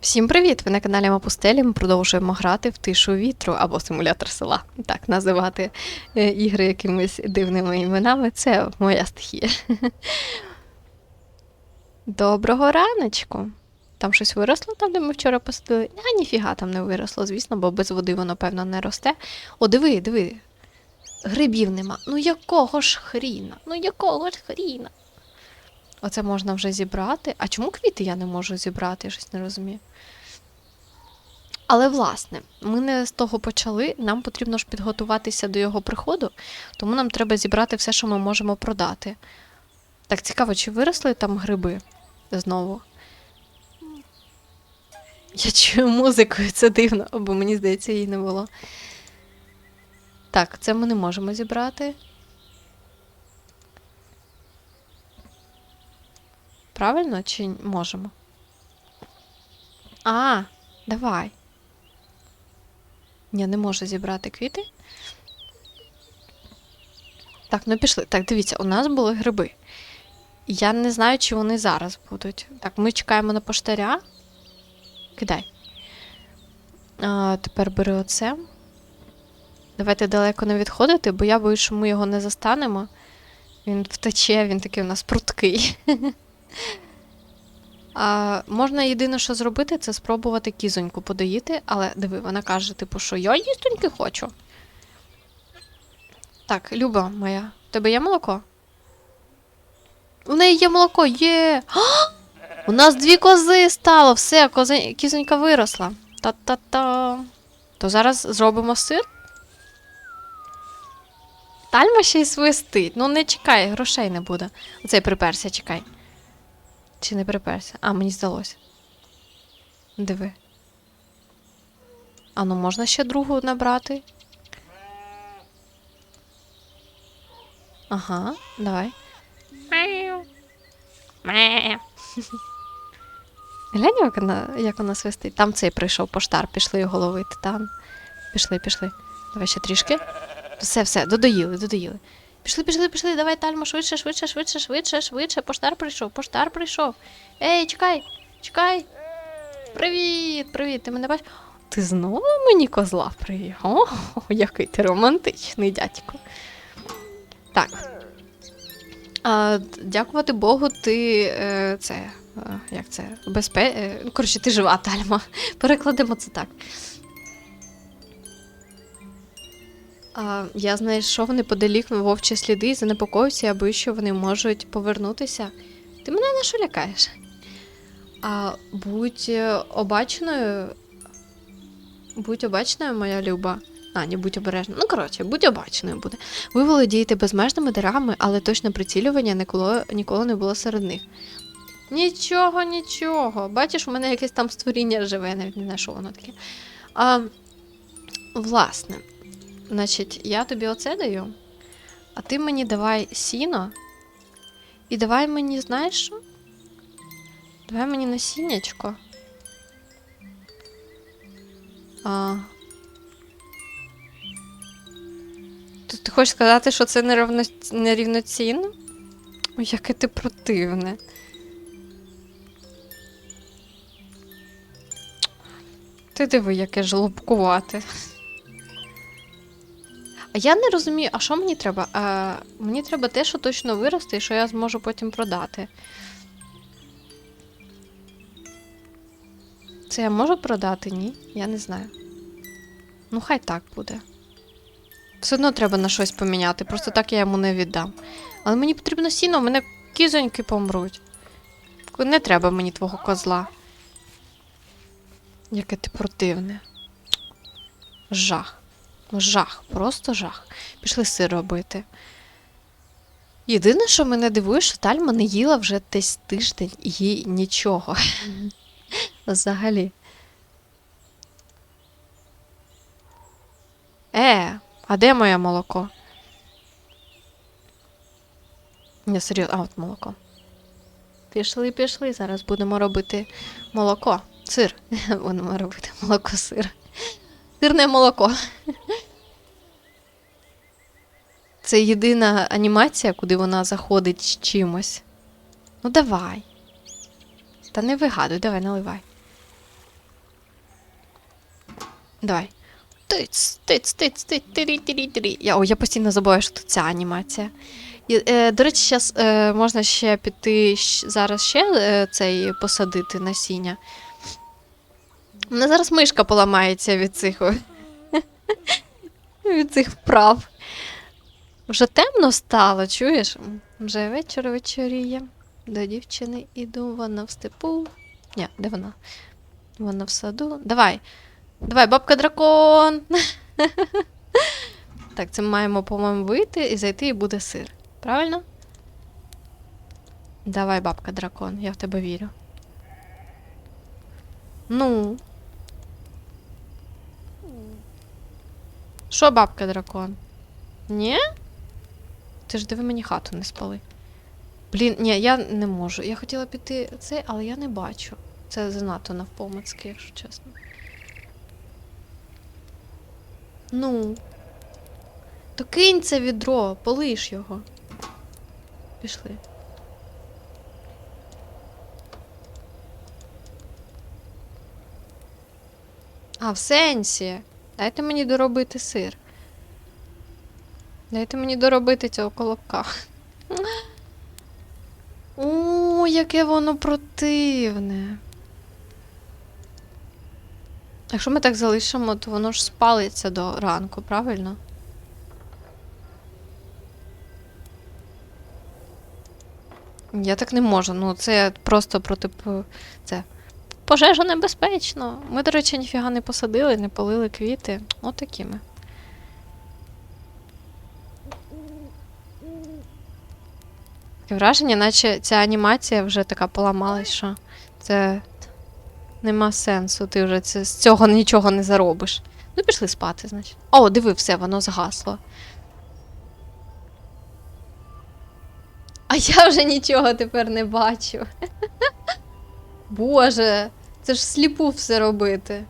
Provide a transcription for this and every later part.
Всім привіт! Ви на каналі Мапустелі. Ми продовжуємо грати в тишу вітру або симулятор села. Так, називати е, ігри якимись дивними іменами це моя стихія. Доброго раночку. Там щось виросло, там, де ми вчора посадили. А ніфіга там не виросло, звісно, бо без води воно, певно, не росте. О, диви, диви. Грибів нема. Ну якого ж хріна? Ну якого ж хріна? Оце можна вже зібрати. А чому квіти я не можу зібрати? Я щось не розумію. Але власне, ми не з того почали. Нам потрібно ж підготуватися до його приходу, тому нам треба зібрати все, що ми можемо продати. Так цікаво, чи виросли там гриби знову? Я чую музику, і це дивно, бо мені здається, її не було. Так, це ми не можемо зібрати. Правильно чи можемо? А, давай. Ні, не можу зібрати квіти. Так, ну пішли. Так, дивіться, у нас були гриби. Я не знаю, чи вони зараз будуть. Так, ми чекаємо на поштаря. Кидай. А, тепер бери оце. Давайте далеко не відходити, бо я боюсь, що ми його не застанемо. Він втече, він такий у нас пруткий. А, можна єдине, що зробити, це спробувати кізоньку подоїти, але диви, вона каже, типу, що я їстоньки хочу. Так, Люба моя, в тебе є молоко? У неї є молоко, є. А! У нас дві кози стало, все, кози... кізонька виросла. Та-та-та. То зараз зробимо сир. Тальма ще й свистить. Ну не чекай, грошей не буде. Оцей приперся, чекай. Чи не приперся? А, мені здалося. Диви. А ну можна ще другу набрати? Ага, давай. Глянь, як вона, як вона свистить. Там цей прийшов поштар, пішли його ловити. Там. Пішли, пішли. Давай ще трішки. Все, все, додоїли, додоїли. Пішли, пішли, пішли, давай, Тальмо, швидше, швидше, швидше, швидше, швидше. Поштар прийшов, поштар прийшов. Ей, чекай, чекай. Привіт, привіт, ти мене бачиш? Ти знову мені козла привів? О, який ти романтичний дядько. Так. А, дякувати Богу, ти е, це. е, Як це? Безпе... е, ну, Коротше, ти жива, Тальма. Перекладемо це так. А, я знайшов неподалік вовчі сліди і занепокоївся, боюсь, що вони можуть повернутися. Ти мене на що лякаєш? А будь е, обачною. Будь обачною, моя люба. А, не будь обережною. Ну, коротше, будь обачною буде. Ви володієте безмежними дарами, але точне прицілювання ніколи, ніколи не було серед них. Нічого, нічого. Бачиш, у мене якесь там створіння живе, я навіть не знаю, що воно таке. А, власне, значить, я тобі оце даю, а ти мені давай сіно. І давай мені, знаєш що? Давай мені насіннячко. А... Ти, ти хочеш сказати, що це неравно... нерівноцінно? Ой, яке ти противне. Ти диви, яке жлобкувате. А я не розумію, а що мені треба? А, мені треба те, що точно виросте, і що я зможу потім продати. Це я можу продати? Ні? Я не знаю. Ну, хай так буде. Все одно треба на щось поміняти, просто так я йому не віддам. Але мені потрібно сіно, у мене кізоньки помруть. Не треба мені твого козла. Яке ти противне. Жах. Ну, жах, просто жах. Пішли сир робити. Єдине, що мене дивує, що Тальма не їла вже десь тиждень і їй нічого. Взагалі. Е, а де моє молоко? Не серйозно, а от молоко. Пішли, пішли. Зараз будемо робити молоко. Сир. Будемо робити молоко сир. Сирне молоко. Це єдина анімація, куди вона заходить з чимось. Ну давай. Та не вигадуй, давай, наливай. Давай. Тиць, тиць, тиць, тиць, тирі, тирі, тирі. Я, о, я постійно забуваю, що тут ця анімація. Е, до речі, зараз е, можна ще піти зараз ще е, цей посадити насіння. У мене зараз мишка поламається від цих, від цих вправ. Вже темно стало, чуєш? Вже вечір вечоріє. До дівчини іду, вона в степу. Ні, де вона? Вона в саду. Давай. Давай, бабка дракон. так, це ми маємо, по-моєму, вийти і зайти, і буде сир. Правильно? Давай, бабка дракон, я в тебе вірю. Ну. Що, бабка дракон? Ні? Ти ж диви мені хату не спали. Блін, ні, я не можу. Я хотіла піти це, але я не бачу. Це занадто навпомацьки, якщо чесно. Ну. То кинь це відро, полиш його. Пішли. А, в сенсі. Дайте мені доробити сир. Дайте мені доробити цього колобка. О, яке воно противне. Якщо ми так залишимо, то воно ж спалиться до ранку, правильно? Я так не можу. Ну, це просто проти. Це. Пожежа небезпечно. Ми, до речі, ніфіга не посадили, не полили квіти. Отакі ми. Таке враження, наче ця анімація вже така поламалась, що це нема сенсу, ти вже це, з цього нічого не заробиш. Ну, пішли спати, значить. О, диви, все, воно згасло. А я вже нічого тепер не бачу. Боже, це ж сліпу все робити.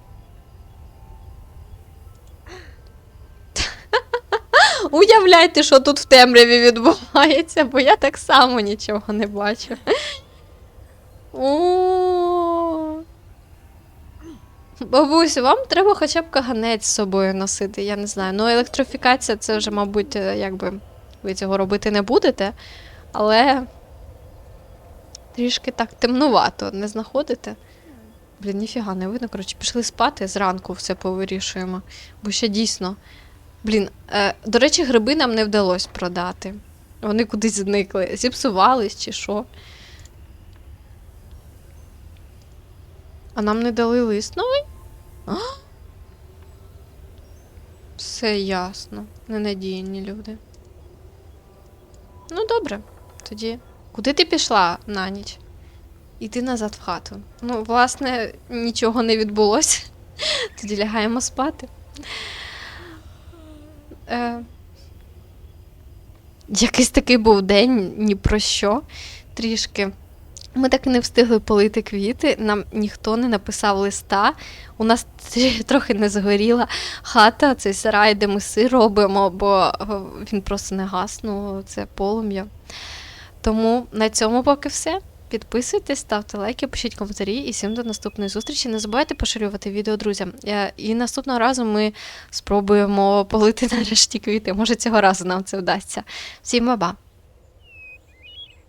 Уявляйте, що тут в темряві відбувається, бо я так само нічого не бачу. О. Бабусь, вам треба хоча б каганець з собою носити, я не знаю. Ну, електрифікація це вже, мабуть, е, якби ви цього робити не будете, але трішки так темнувато, не знаходите? Блін, ніфіга не видно. Коротше, пішли спати, зранку все повирішуємо. Бо ще дійсно. Блін, е, до речі, гриби нам не вдалося продати. Вони кудись зникли. Зіпсувались чи що. А нам не дали лист новий? А? Все ясно. Ненадійні люди. Ну, добре, тоді. Куди ти пішла на ніч? Іди назад в хату. Ну, власне, нічого не відбулося. Тоді лягаємо спати. Е, якийсь такий був день ні про що. Трішки. Ми так і не встигли полити квіти, нам ніхто не написав листа. У нас трохи не згоріла хата, цей сарай, де ми сир робимо, бо е, він просто не гаснув, це полум'я. Тому на цьому поки все. Підписуйтесь, ставте лайки, пишіть коментарі і всім до наступної зустрічі. Не забувайте поширювати відео друзям. Е, І наступного разу ми спробуємо полити нарешті квіти. Може, цього разу нам це вдасться. Всім ба-ба!